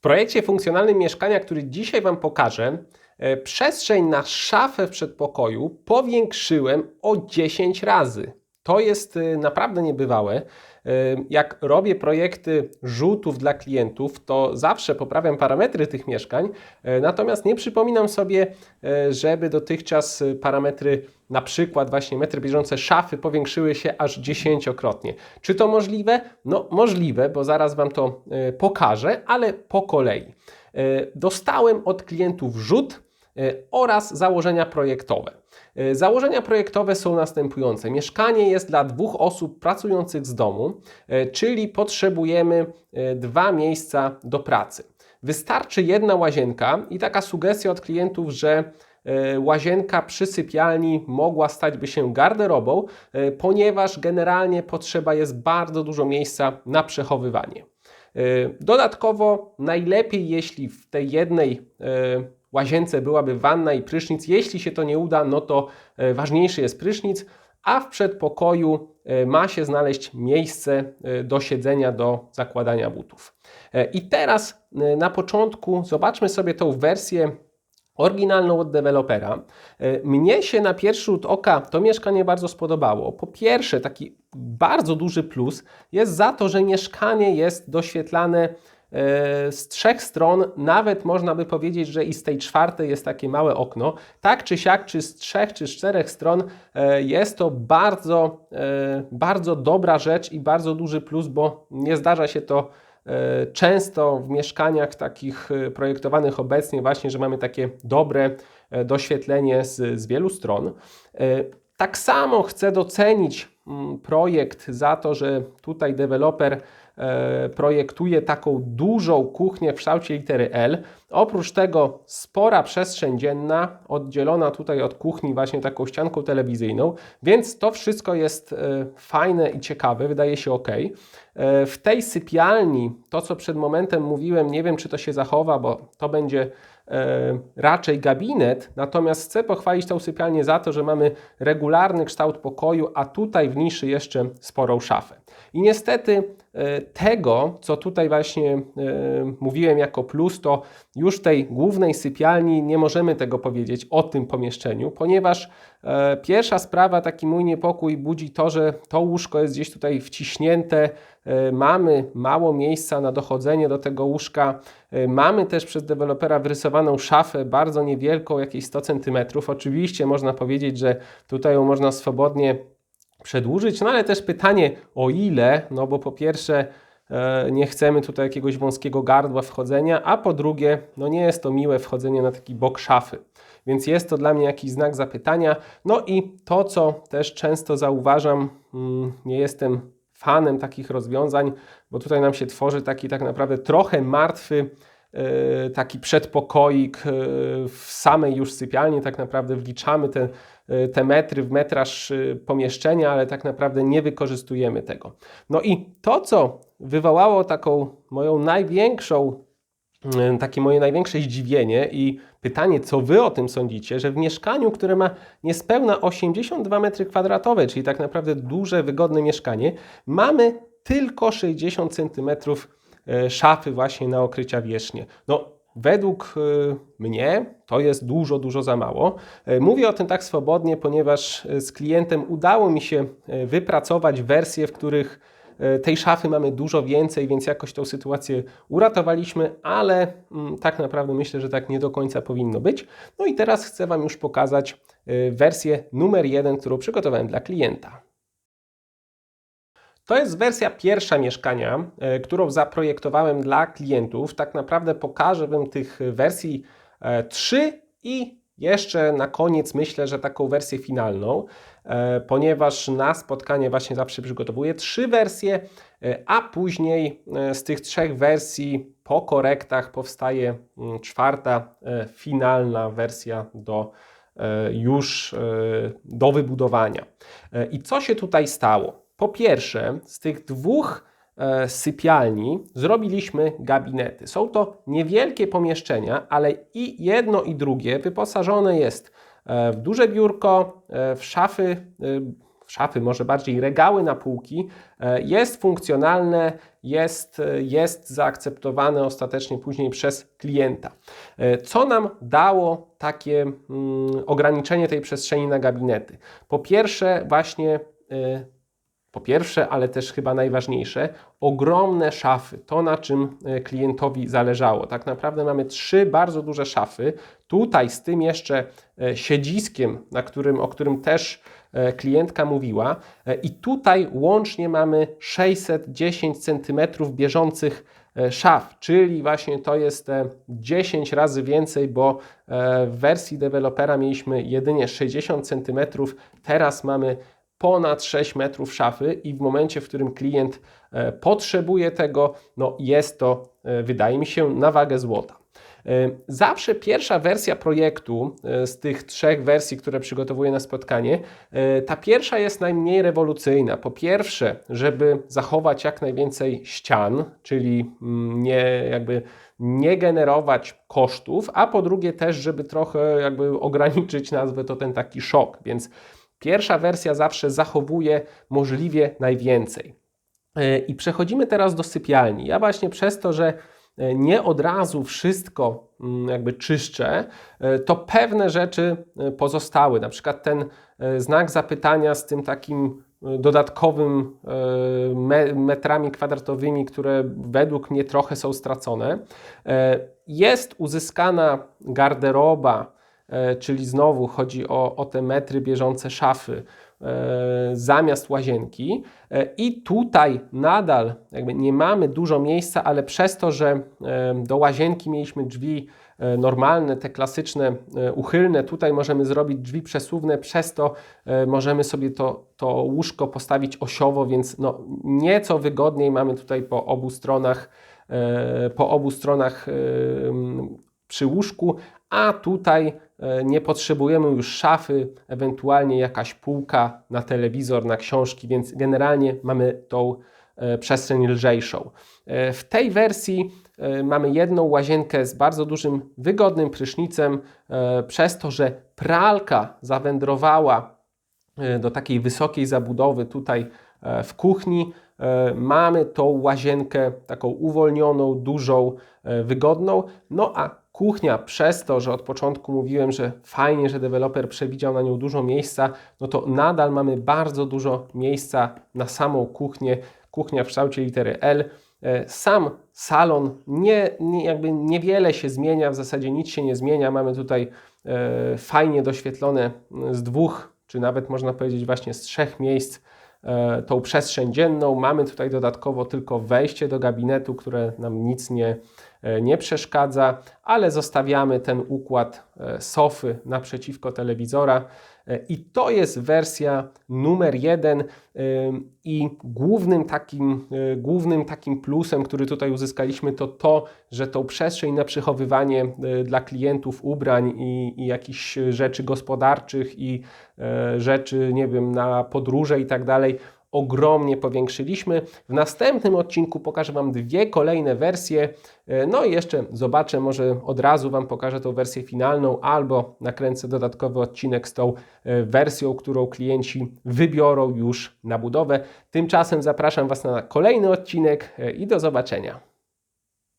W projekcie funkcjonalnym mieszkania, który dzisiaj Wam pokażę, e, przestrzeń na szafę w przedpokoju powiększyłem o 10 razy. To jest e, naprawdę niebywałe. E, Jak robię projekty rzutów dla klientów, to zawsze poprawiam parametry tych mieszkań, e, natomiast nie przypominam sobie, żeby dotychczas parametry, na przykład właśnie metry bieżące szafy, powiększyły się aż dziesięciokrotnie. Czy to możliwe? No możliwe, bo zaraz Wam to pokażę, ale po kolei. Dostałem od klientów rzut oraz założenia projektowe. E, Założenia projektowe są następujące. Mieszkanie jest dla dwóch osób pracujących z domu, e, czyli potrzebujemy e, dwa miejsca do pracy. Wystarczy jedna łazienka i taka sugestia od klientów, że e, łazienka przy sypialni mogła stać by się garderobą, e, ponieważ generalnie potrzeba jest bardzo dużo miejsca na przechowywanie. E, Dodatkowo najlepiej, jeśli w tej jednej e, łazience byłaby wanna i prysznic. Jeśli się to nie uda, no to e, ważniejszy jest prysznic, a w przedpokoju e, ma się znaleźć miejsce e, do siedzenia, do zakładania butów. I teraz na początku zobaczmy sobie tą wersję oryginalną od dewelopera. Mnie się na pierwszy rzut oka to mieszkanie bardzo spodobało. Po pierwsze, taki bardzo duży plus jest za to, że mieszkanie jest doświetlane z trzech stron, nawet można by powiedzieć, że i z tej czwartej jest takie małe okno. Tak czy siak, czy z trzech, czy z czterech stron e, jest to bardzo, e, bardzo dobra rzecz i bardzo duży plus, bo nie zdarza się to e, często w mieszkaniach takich e, projektowanych obecnie właśnie, że mamy takie dobre e, doświetlenie z, z wielu stron. E, Tak samo chcę docenić mm, projekt za to, że tutaj deweloper e, projektuje taką dużą kuchnię w kształcie litery L. Oprócz tego spora przestrzeń dzienna, oddzielona tutaj od kuchni właśnie taką ścianką telewizyjną, więc to wszystko jest e, fajne i ciekawe, wydaje się ok. E, W tej sypialni, to co przed momentem mówiłem, nie wiem czy to się zachowa, bo to będzie e, raczej gabinet, natomiast chcę pochwalić tą sypialnię za to, że mamy regularny kształt pokoju, a tutaj w niszy jeszcze sporą szafę. I niestety e, tego, co tutaj właśnie e, mówiłem jako plus, to już tej głównej sypialni nie możemy tego powiedzieć o tym pomieszczeniu, ponieważ e, pierwsza sprawa, taki mój niepokój budzi to, że to łóżko jest gdzieś tutaj wciśnięte, mamy mało miejsca na dochodzenie do tego łóżka, mamy też przez dewelopera wyrysowaną szafę, bardzo niewielką, jakieś 100 cm. Oczywiście można powiedzieć, że tutaj ją można swobodnie przedłużyć, no ale też pytanie o ile, no bo po pierwsze e, nie chcemy tutaj jakiegoś wąskiego gardła wchodzenia, a po drugie, no nie jest to miłe wchodzenie na taki bok szafy. Więc jest to dla mnie jakiś znak zapytania. No i to, co też często zauważam, mm, nie jestem fanem takich rozwiązań, bo tutaj nam się tworzy taki tak naprawdę trochę martwy taki przedpokoik e, w samej już sypialni, tak naprawdę wliczamy te, e, te metry w metraż e, pomieszczenia, ale tak naprawdę nie wykorzystujemy tego. No i to, co wywołało taką moją największą, e, takie moje największe zdziwienie i pytanie, co Wy o tym sądzicie, że w mieszkaniu, które ma niespełna 82 m2, czyli tak naprawdę duże, wygodne mieszkanie, mamy tylko 60 cm e, szafy właśnie na okrycia wierzchnie. No, według e, mnie to jest dużo, dużo za mało. E, Mówię o tym tak swobodnie, ponieważ e, z klientem udało mi się e, wypracować wersje, w których e, tej szafy mamy dużo więcej, więc jakoś tą sytuację uratowaliśmy, ale mm, tak naprawdę myślę, że tak nie do końca powinno być. No i teraz chcę Wam już pokazać e, wersję numer jeden, którą przygotowałem dla klienta. To jest wersja pierwsza mieszkania, e, którą zaprojektowałem dla klientów. Tak naprawdę pokażę Wam tych wersji e, trzy i jeszcze na koniec myślę, że taką wersję finalną, e, ponieważ na spotkanie właśnie zawsze przygotowuję trzy wersje, e, a później e, z tych trzech wersji po korektach powstaje mm, czwarta, e, finalna wersja do e, już e, do wybudowania. E, I co się tutaj stało? Po pierwsze, z tych dwóch e, sypialni zrobiliśmy gabinety. Są to niewielkie pomieszczenia, ale i jedno i drugie wyposażone jest e, w duże biurko, e, w szafy, szafy, może bardziej regały na półki, jest funkcjonalne, jest, jest zaakceptowane ostatecznie później przez klienta. Co nam dało takie mm, ograniczenie tej przestrzeni na gabinety? Po pierwsze, właśnie po pierwsze, ale też chyba najważniejsze, ogromne szafy. To, na czym klientowi zależało. Tak naprawdę mamy trzy bardzo duże szafy. Tutaj z tym jeszcze siedziskiem, na którym, o którym też E, klientka mówiła. E, I tutaj łącznie mamy 610 cm bieżących e, szaf, czyli właśnie to jest 10 razy więcej, bo w wersji dewelopera mieliśmy jedynie 60 cm, teraz mamy ponad 6 metrów szafy i w momencie, w którym klient potrzebuje tego, no jest to, wydaje mi się, na wagę złota. E, zawsze pierwsza wersja projektu e, z tych trzech wersji, które przygotowuję na spotkanie, e, ta pierwsza jest najmniej rewolucyjna. Po pierwsze, żeby zachować jak najwięcej ścian, czyli mm, nie jakby nie generować kosztów, a po drugie też, żeby trochę jakby ograniczyć nazwę to ten taki szok. Więc pierwsza wersja zawsze zachowuje możliwie najwięcej. I przechodzimy teraz do sypialni. Ja właśnie przez to, że E, nie od razu wszystko mm, jakby czyszczę, e, to pewne rzeczy e, pozostały. Na przykład ten znak zapytania z tym takim dodatkowym metrami kwadratowymi, które według mnie trochę są stracone. Jest uzyskana garderoba, czyli znowu chodzi o, o te metry bieżące szafy E, zamiast łazienki. E, I tutaj nadal jakby nie mamy dużo miejsca, ale przez to, że e, do łazienki mieliśmy drzwi normalne, te klasyczne, uchylne, tutaj możemy zrobić drzwi przesuwne, przez to możemy sobie to, to łóżko postawić osiowo, więc no, nieco wygodniej mamy tutaj po obu stronach, po obu stronach przy łóżku, a tutaj e, nie potrzebujemy już szafy, ewentualnie jakaś półka na telewizor, na książki, więc generalnie mamy tą e, przestrzeń lżejszą. E, w tej wersji mamy jedną łazienkę z bardzo dużym, wygodnym prysznicem, przez to, że pralka zawędrowała do takiej wysokiej zabudowy tutaj w kuchni, mamy tą łazienkę taką uwolnioną, dużą, wygodną, no a Kuchnia, przez to, że od początku mówiłem, że fajnie, że deweloper przewidział na nią dużo miejsca, no to nadal mamy bardzo dużo miejsca na samą kuchnię. Kuchnia w kształcie litery L. E, sam salon nie, nie, jakby niewiele się zmienia, w zasadzie nic się nie zmienia. Mamy tutaj e, fajnie doświetlone z dwóch, czy nawet można powiedzieć właśnie z trzech miejsc e, tą przestrzeń dzienną. Mamy tutaj dodatkowo tylko wejście do gabinetu, które nam nic nie, E, nie przeszkadza, ale zostawiamy ten układ e, sofy naprzeciwko telewizora. E, I to jest wersja numer jeden i głównym takim, głównym takim plusem, który tutaj uzyskaliśmy, to to, że tą przestrzeń na przechowywanie dla klientów ubrań i, i jakichś rzeczy gospodarczych i rzeczy, nie wiem, na podróże i tak dalej, ogromnie powiększyliśmy. W następnym odcinku pokażę Wam dwie kolejne wersje. E, no i jeszcze zobaczę, może od razu Wam pokażę tą wersję finalną, albo nakręcę dodatkowy odcinek z tą e, wersją, którą klienci wybiorą już na budowę. Tymczasem zapraszam Was na kolejny odcinek e, i do zobaczenia.